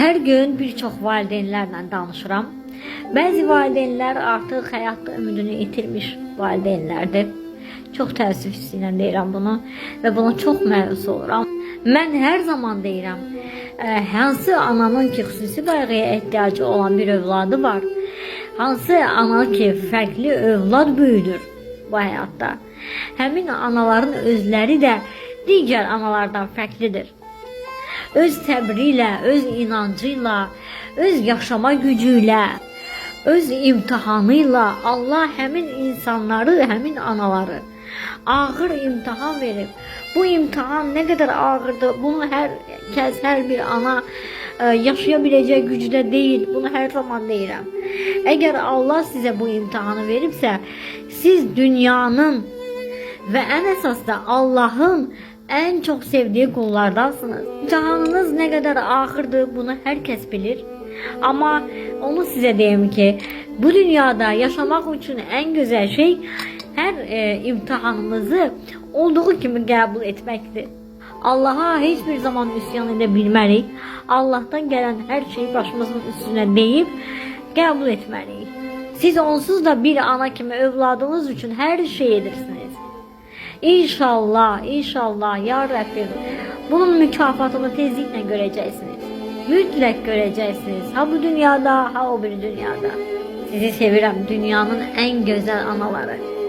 Hər gün bir çox valideynlərlə danışıram. Bəzi valideynlər artıq həyatda ümidini itirmiş valideynlərdir. Çox təəssüf hissi ilə deyirəm bunu və buna çox məyus oluram. Mən hər zaman deyirəm, ə, hansı ananın ki, xüsusi qayğıya ehtiyacı olan bir övladı var, hansı ana ki, fərqli övlad böyüdür bu həyatda. Həmin anaların özləri də digər analardan fərqlidir. Öz səbri ilə, öz inancı ilə, öz yaşama gücü ilə, öz imtahanı ilə Allah həmin insanları, həmin anaları ağır imtahan verib. Bu imtahan nə qədər ağırdır, bunu hər kəs, hər bir ana ə, yaşaya biləcək gücdə deyil. Bunu hər zaman deyirəm. Əgər Allah sizə bu imtahanı veribsə, siz dünyanın və ən əsas da Allahın ən çox sevdiyi qullardansınız. İmtahanınız nə qədər ağırdır, bunu hər kəs bilir. Amma onu sizə deyim ki, bu dünyada yaşamaq üçün ən gözəl şey hər e, imtahanımızı olduğu kimi qəbul etməkdir. Allaha heç bir zaman üsyan edə bilmərik. Allahdan gələn hər şeyi başımızın üstünə deyib qəbul etməliyik. Siz onsuz da bir ana kimi övladınız üçün hər şey edirsiniz. İnşallah, inşallah ya Rabbim bunun mükafatını tezliklə görəcəksiniz. Mütləq görəcəksiniz. Ha bu dünyada, ha o bir dünyada. Sizi sevirəm dünyanın en güzel anaları.